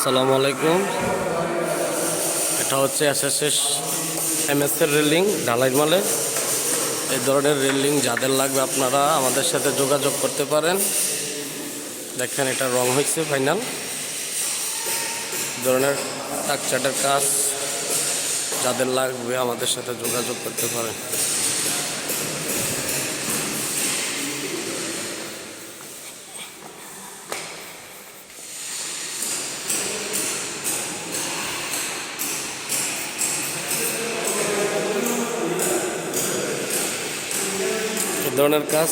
আসসালামু আলাইকুম। এটা হচ্ছে এসএসএস এমএস এর রেলিং, ঢালাই মালে। এই ধরনের রেলিং যাদের লাগবে আপনারা আমাদের সাথে যোগাযোগ করতে পারেন। দেখেন এটা রং হয়েছে ফাইনাল। ধরনের টাকচাটের কাজ যাদের লাগবে আমাদের সাথে যোগাযোগ করতে পারেন। ধরনের কাজ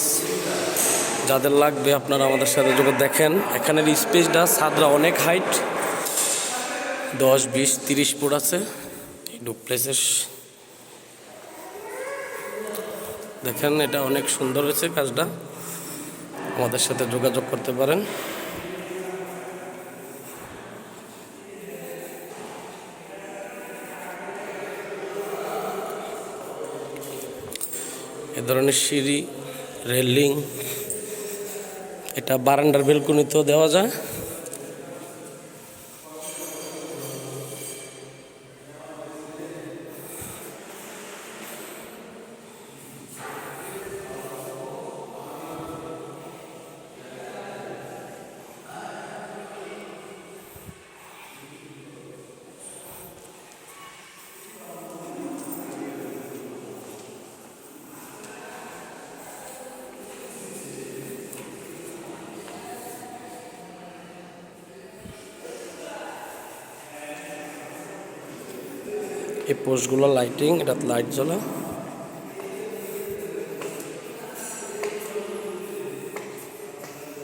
যাদের লাগবে আপনারা আমাদের সাথে যোগ দেখেন। এখানের স্পেসটা ছাদরা অনেক হাইট। দশ, বিশ, তিরিশ ফুট আছে। ডুপ্লেসের দেখেন, এটা অনেক সুন্দর হয়েছে কাজটা। আমাদের সাথে যোগাযোগ করতে পারেন। এ ধরনের সিঁড়ি রেলিং এটা বারান্দার বেলকুনিতেও দেওয়া যায়। এই পোস্টগুলো লাইটিং এটা লাইট জ্বলে।